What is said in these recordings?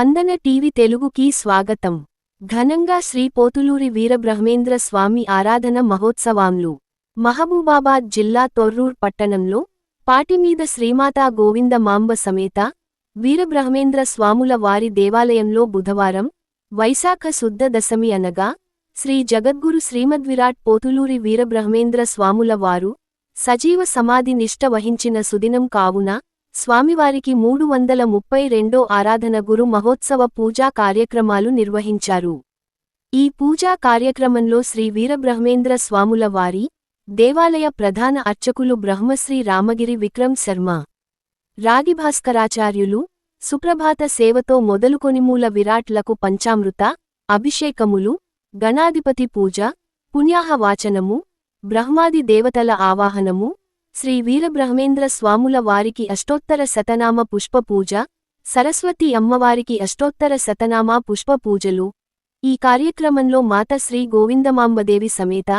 స్పందన టీవీ తెలుగుకి స్వాగతం. ఘనంగా శ్రీ పోతులూరి వీరబ్రహ్మేంద్ర స్వామి ఆరాధన మహోత్సవాంలు. మహబూబాబాద్ జిల్లా తొర్రూర్ పట్టణంలో పాటిమీద శ్రీమాతా గోవింద మాంబ సమేత వీరబ్రహ్మేంద్ర స్వాముల వారి దేవాలయంలో బుధవారం వైశాఖ శుద్ధ దశమి అనగా శ్రీ జగద్గురు శ్రీమద్విరాట్ పోతులూరి వీరబ్రహ్మేంద్ర స్వాముల వారు సజీవ సమాధి నిష్ట వహించిన సుదినం కావున స్వామివారికి మూడు వందల ముప్పై రెండో ఆరాధన గురు మహోత్సవ పూజా కార్యక్రమాలు నిర్వహించారు. ఈ పూజా కార్యక్రమంలో శ్రీ వీరబ్రహ్మేంద్ర స్వాముల వారి దేవాలయ ప్రధాన అర్చకులు బ్రహ్మశ్రీ రామగిరి విక్రమ్ శర్మ రాగిభాస్కరాచార్యులు సుప్రభాత సేవతో మొదలుకొనిమూల విరాట్లకు పంచామృత అభిషేకములు గణాధిపతి పూజ పుణ్యాహ వాచనము బ్రహ్మాది దేవతల ఆవాహనము శ్రీ వీరబ్రహ్మేంద్ర స్వాముల వారికి అష్టోత్తర శతనామ పుష్ప పూజ సరస్వతి అమ్మవారికి అష్టోత్తర శతనామ పుష్ప పూజలు. ఈ కార్యక్రమంలో మాత శ్రీ గోవిందమాంబదేవి సమేత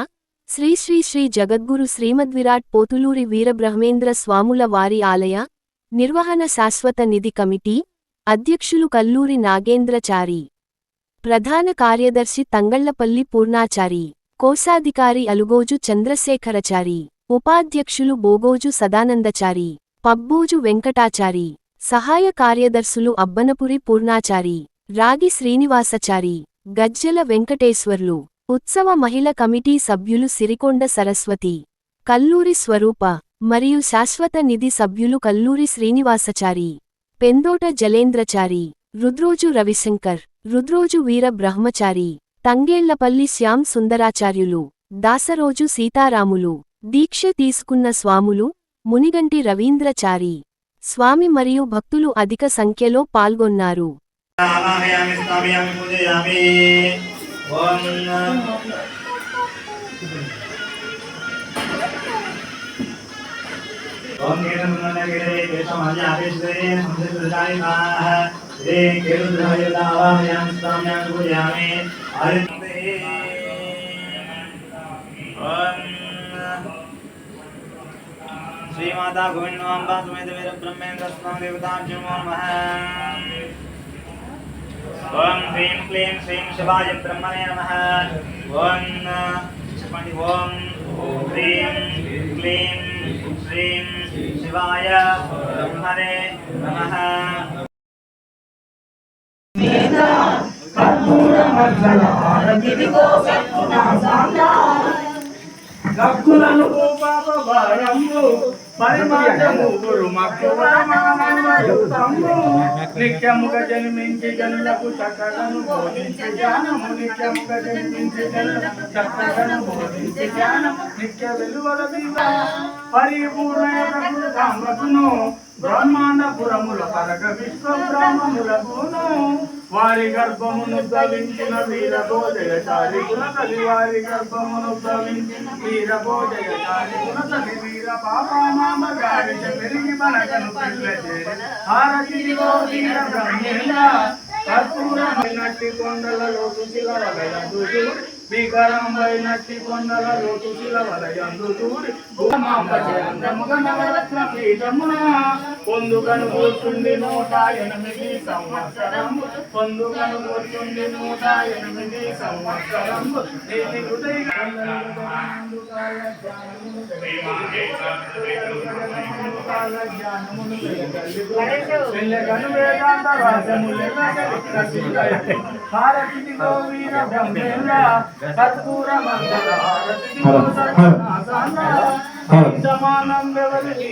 శ్రీ శ్రీ శ్రీ జగద్గురు శ్రీమద్విరాట్ పోతులూరి వీరబ్రహ్మేంద్ర స్వాముల వారి ఆలయ నిర్వహణ శాశ్వత నిధి కమిటీ అధ్యక్షులు కల్లూరి నాగేంద్రచారి. ప్రధాన కార్యదర్శి తంగళ్ళపల్లి పూర్ణాచారి కోశాధికారి అలుగోజు చంద్రశేఖరచారి. ఉపాధ్యక్షులు బోగోజు సదానందచారి పబ్బోజు వెంకటాచారి సహాయ కార్యదర్శులు అబ్బనపురి పూర్ణాచారి రాగి శ్రీనివాసచారి గజ్జల వెంకటేశ్వర్లు ఉత్సవ మహిళ కమిటీ సభ్యులు సిరికొండ సరస్వతి కల్లూరి స్వరూప మరియు శాశ్వత నిధి సభ్యులు కల్లూరి శ్రీనివాసచారి పెందోట జలేంద్రచారి రుద్రోజు రవిశంకర్ రుద్రోజు వీర బ్రహ్మచారి తంగేళ్ళపల్లి శ్యాం సుందరాచార్యులు దాసరోజు సీతారాములు దీక్ష తీసుకున్న స్వాములు మునిగంటి రవీంద్రచారి. స్వామి మరియు భక్తులు అధిక సంఖ్యలో పాల్గొన్నారు. ఆవాహయామి श्री माता गोविंद अम्बा समेत वीर ब्रह्मेन्द्र स्नान देवता नमो महा ओम ह्रीं क्लीम श्रीम शिवाय ब्रह्मणे नमः। ओम ओम ह्रीं क्लीम श्रीम शिवाय ब्रह्मणे नमः। कर्पूरमण्डलारतिविगो सत्पुना सान्दार గక్కులను పాప పరిమాణము గురు మక్కువమానమయుతము నిత్యముగ జన్మించి జనులకు చక్కగను బోధించి జ్ఞానము. నిత్యముగ జన్మించి జనులకు చక్కగను బోధించి జ్ఞానము. నిత్య వెలువల మీద పరిపూర్ణ కామకును బ్రహ్మాండపురముల పరక విశ్వ బ్రహ్మములకును వారి గర్భమును ధవించిన వీరభోజయచారి గుణతలి వారి గర్భమును ధవించిన వీరభోజయచారి గుణతలి వీర పాపామామ గాడిచ పెరిగి మనకను పిల్ల హారతిలో వీర బ్రహ్మేంద్ర కర్పూరమైనట్టి కొండలలో సుశిల వలయందుడు భీకరమైనట్టి కొండలలో తుసిల వలయందుడు అందముగ నవరత్న పీఠమున పొందుకను కూర్చుండి నూట ఎనిమిది సంవత్సరం పొందుకను కూర్చుండి నూట ఎనిమిది సంవత్సరం నీతి హృదయ వెళ్ళగను వేదాంత రాజములు హారతి గోవీర బ్రహ్మేంద్ర కర్పూర మంగళ హారతి సమానం వ్యవధి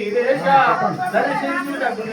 దర్శించుటకు